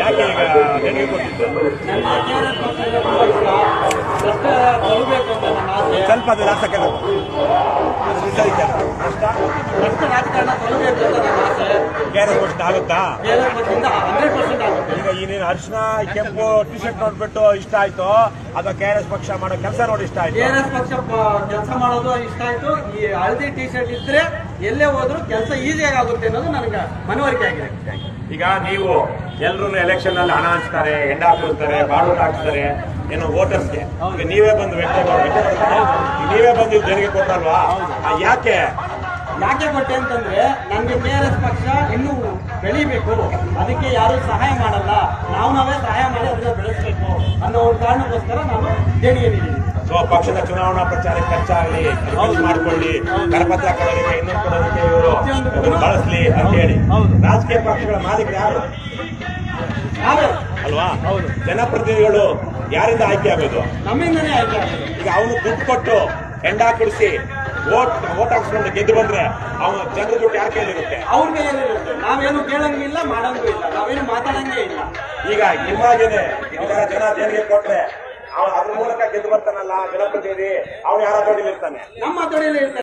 ಯಾಕೆ ಈಗ ದೇಣಿಗೆ ಕೊಟ್ಟಿದ್ದು ಸ್ವಲ್ಪ ಅದು ತೊಲಬೇಕು ಕೆಲವು ಗ್ಯಾರೇಜ್ ಕೊಟ್ಟು ಆಗುತ್ತಾ? ಈಗ ಈ ನೀನು ಅರಿಶಿನ ಕೆಂಪು ಟಿ ಶರ್ಟ್ ನೋಡ್ಬಿಟ್ಟು ಇಷ್ಟ ಆಯ್ತು? ಅಥವಾ ಕೆ ಆರ್ ಎಸ್ ಪಕ್ಷ ಮಾಡೋ ಕೆಲಸ ನೋಡಿ ಇಷ್ಟ ಆಯ್ತು? ಕೆಆರ್ಎಸ್ ಪಕ್ಷ ಕೆಲಸ ಮಾಡೋದು ಇಷ್ಟ ಆಯ್ತು. ಈ ಹಳದಿ ಟಿ ಶರ್ಟ್ ಇದ್ರೆ ಎಲ್ಲೇ ಹೋದ್ರು ಕೆಲಸ ಈಸಿ ಆಗುತ್ತೆ ಅನ್ನೋದು ನನಗೆ ಮನವರಿಕೆ ಆಗಿದೆ. ಈಗ ನೀವು ಎಲ್ರು ಎಲೆಕ್ಷನ್ ಅಲ್ಲಿ ಹಣ ಹಂಚ್ತಾರೆ ಹೆಂಡ ಹಾಕಿರ್ತಾರೆ ಬಾಡುಟ ಹಾಕ್ತಾರೆ ಏನೋ ವೋಟರ್ಸ್ಗೆ ನೀವೇ ಬಂದು ವ್ಯಕ್ತಿ ನೀವೇ ಬಂದು ಜನರಿಗೆ ಕೊಟ್ಟಲ್ವಾ? ಯಾಕೆ? ಯಾಕೆ ಕೊಟ್ಟೆ ಅಂತಂದ್ರೆ ನಮ್ಗೆ ಕೆ ಆರ್ ಎಸ್ ಪಕ್ಷ ಇನ್ನೂ ಬೆಳಿಬೇಕು. ಅದಕ್ಕೆ ಯಾರು ಸಹಾಯ ಮಾಡಲ್ಲ. ನಾವು ನಾವೇ ಸಹಾಯ ಮಾಡಿ ಅದನ್ನ ಬೆಳೆಸಬೇಕು ಅನ್ನೋ ಒಂದು ಕಾರಣಕ್ಕೋಸ್ಕರ ನಾನು ದೇಣಿಗೆ ನೀಡಿದ್ದೀನಿ ಸೊ ಪಕ್ಷದ ಚುನಾವಣಾ ಪ್ರಚಾರಕ್ಕೆ ಖರ್ಚಾಗಲಿ ಮಾಡಿಕೊಳ್ಳಿ ಮಾಡ್ಕೊಳ್ಳಿ ಕರಪತ್ರ ಕೊಡೋದಕ್ಕೆ ಇನ್ನೊಂದು ಕೊಡೋದಕ್ಕೆ ಇವರು ಬಳಸಲಿ ಅಂತ ಹೇಳಿ. ಹೌದು. ರಾಜಕೀಯ ಪಕ್ಷಗಳ ಮಾಲೀಕರು ಯಾರು? ಅಲ್ವಾ? ಅಲ್ವಾ ಜನಪ್ರತಿನಿಧಿಗಳು ಯಾರಿಂದ ಆಯ್ಕೆ ಆಗೋದು? ನಮ್ಮಿಂದನೇ ಆಯ್ಕೆ ಆಗೋದು. ಈಗ ಅವನು ದುಡ್ಡು ಕೊಟ್ಟು ಹೆಂಡ ಕುಡಿಸಿ ಓಟ್ ಓಟ್ ಹಾಕ್ಸ್ಕೊಂಡು ಗೆದ್ದು ಬಂದ್ರೆ ಅವನ ಜನರ ದುಡ್ಡು ಯಾರ ಕೈಲಿರುತ್ತೆ ಅವ್ರ ಕೈಯಲ್ಲಿ ಇರುತ್ತೆ. ನಾವೇನು ಕೇಳಂಗಿಲ್ಲ ಮಾಡಂಗೂ ಇಲ್ಲ. ನಾವೇನು ಮಾತಾಡಂಗೇ ಇಲ್ಲ. ಈಗ ನಿಮ್ಮಾಗೇನೆ ಇವಾಗ ಜನ ದೇಣಿಗೆ ಕೊಟ್ರೆ ಅವ್ನು ಅದ್ರ ಮೂಲಕ ಗೆದ್ದು ಬರ್ತಾನಲ್ಲ ಜನಪ್ರತಿನಿಧಿ ಅವ್ನು ಯಾರ ದುಡ್ಡಿಲಿರ್ತಾನೆ ನಮ್ಮ ಇರ್ತಾರೆ